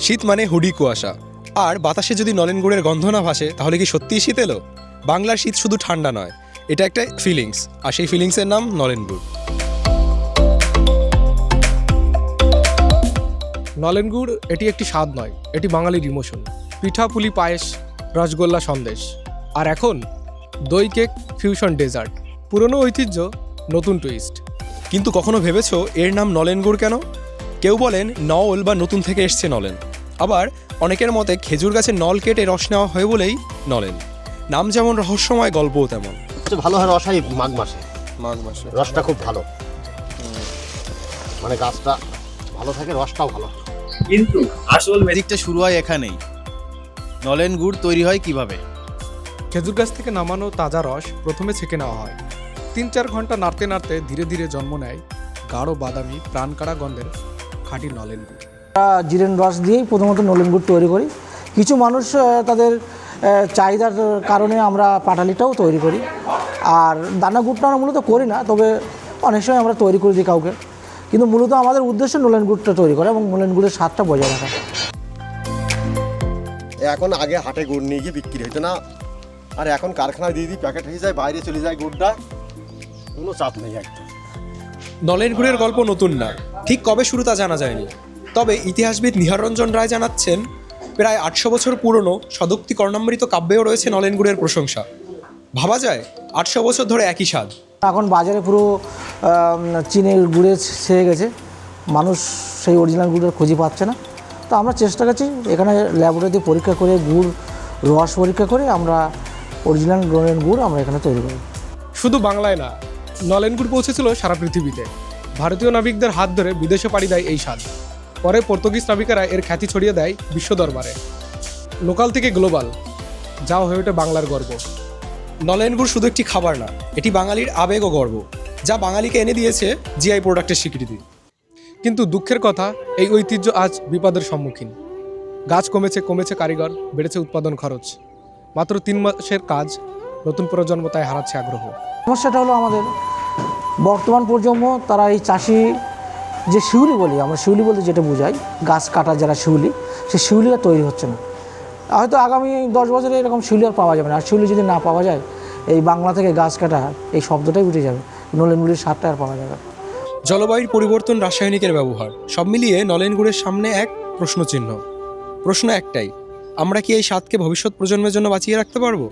শীত মানে হুডি কুয়াশা। আর বাতাসে যদি নলেন গুড়ের গন্ধ না ভাসে তাহলে কি সত্যিই শীত এলো? বাংলার শীত শুধু ঠান্ডা নয় এটা একটা ফিলিংস আর সেই ফিলিংসের নাম নলেন গুড়। নলেন গুড় এটি একটি স্বাদ নয় এটি বাঙালির ইমোশন পিঠা পুলি পায়েস রসগোল্লা সন্দেশ। আর এখন দই কেক ফিউশন ডেজার্ট পুরনো ঐতিহ্য নতুন টুইস্ট কিন্তু কখনো ভেবেছো এর নাম নলেন গুড় কেন? কেউ বলেন নল বা নতুন থেকে এসছে নলেন। আবার অনেকের মতে খেজুর গাছের নল কেটে রস নেওয়া হয় বলেই নলেন। নাম যেমন রহস্যময় গল্পও তেমন। সবচেয়ে ভালো হয় রসাই মাঘ মাসে। মাঘ মাসে। রসটা খুব ভালো। মানে গাছটা ভালো থাকে রসটাও ভালো। কিন্তু আসল ম্যাজিকটা শুরু হয় এখানেই। নলেন গুড় তৈরি হয় কীভাবে? খেজুর গাছ থেকে নামানো তাজা রস প্রথমে ছেঁকে নেওয়া হয়। তিন চার ঘণ্টা নাড়তে নাড়তে ধীরে ধীরে জন্ম নেয় গাঢ় বাদামি প্রাণকাড়া গন্ধের। খাঁটি নলেন গুড় জিরেন রস দিয়েই প্রথমত নলেন গুড় তৈরি করি। কিছু মানুষ তাদের চাহিদার কারণে আমরা পাটালিটাও তৈরি করি। আর দানা গুড়টা আমরা মূলত করি না তবে অনেক সময় আমরা তৈরি করে দিই কাউকে। কিন্তু মূলত আমাদের উদ্দেশ্য নলেন গুড়টা তৈরি করা এবং নলেন গুড়ের স্বাদটা বজায় রাখা। এখন আগে হাটে গুড় নিয়ে গিয়ে বিক্রি হতো না। আর এখন কারখানায় দিয়ে দিই প্যাকেট হয়ে যায় বাইরে চলে যায় গুড়টা। কোনো চাপ নেই একদম। নলেন গুড়ের গল্প নতুন না। ঠিক কবে শুরু তা জানা যায়নি। তবে ইতিহাসবিদ নিহাররঞ্জন রায় জানাচ্ছেন প্রায় আটশো বছর পুরনো সদুক্তি কর্ণামৃত কাব্যেও রয়েছে নলেন গুড়ের প্রশংসা। ভাবা যায় আটশো বছর ধরে একই স্বাদ। এখন বাজারে পুরো চীনের গুড়ে ছেয়ে গেছে। মানুষ সেই অরিজিনাল গুড়ের খুঁজে পাচ্ছে না। তো আমরা চেষ্টা করছি এখানে ল্যাবরেটরি পরীক্ষা করে গুড় রস পরীক্ষা করে আমরা অরিজিনাল নলেন গুড় আমরা এখানে তৈরি করি শুধু বাংলায় না নলেন গুড় পৌঁছেছিল সারা পৃথিবীতে। ভারতীয় নাবিকদের হাত ধরে বিদেশে পাড়ি দেয় এই স্বাদ পরে পর্তুগিজ নাবিকেরা এর খ্যাতি ছড়িয়ে দেয় বিশ্ব দরবারে লোকাল থেকে গ্লোবাল যাও হয়ে ওঠে বাংলার গর্ব। নলেন গুড় শুধু একটি খাবার না, এটি বাঙালির আবেগ ও গর্ব, যা বাঙালিকে এনে দিয়েছে জিআই প্রোডাক্টের স্বীকৃতি। কিন্তু দুঃখের কথা, এই ঐতিহ্য আজ বিপদের সম্মুখীন। গাছ কমেছে কমেছে কারিগর, বেড়েছে উৎপাদন খরচ। মাত্র তিন মাসের কাজ, নতুন প্রজন্ম তাই হারাচ্ছে আগ্রহ। সমস্যাটা হলো আমাদের বর্তমান প্রজন্ম, তারা এই চাষি, যে শিউলি বলি আমরা, শিউলি বলতে যেটা বোঝাই, গাছ কাটা যারা শিউলি, সে আর তৈরি হচ্ছে না। হয়তো আগামী দশ বছরে এরকম শিউলি আর পাওয়া যাবে না। আর শিউলি যদি না পাওয়া যায়, এই বাংলা থেকে গাছ কাটা, এই শব্দটাই উঠে যাবে। নলেন গুলির স্বাদটা আর পাওয়া যাবে। জলবায়ুর পরিবর্তন রাসায়নিকের ব্যবহার। সব মিলিয়ে নলেন গুড়ের সামনে এক প্রশ্নচিহ্ন। প্রশ্ন একটাই, আমরা কি এই স্বাদকে ভবিষ্যৎ প্রজন্মের জন্য বাঁচিয়ে রাখতে পারব?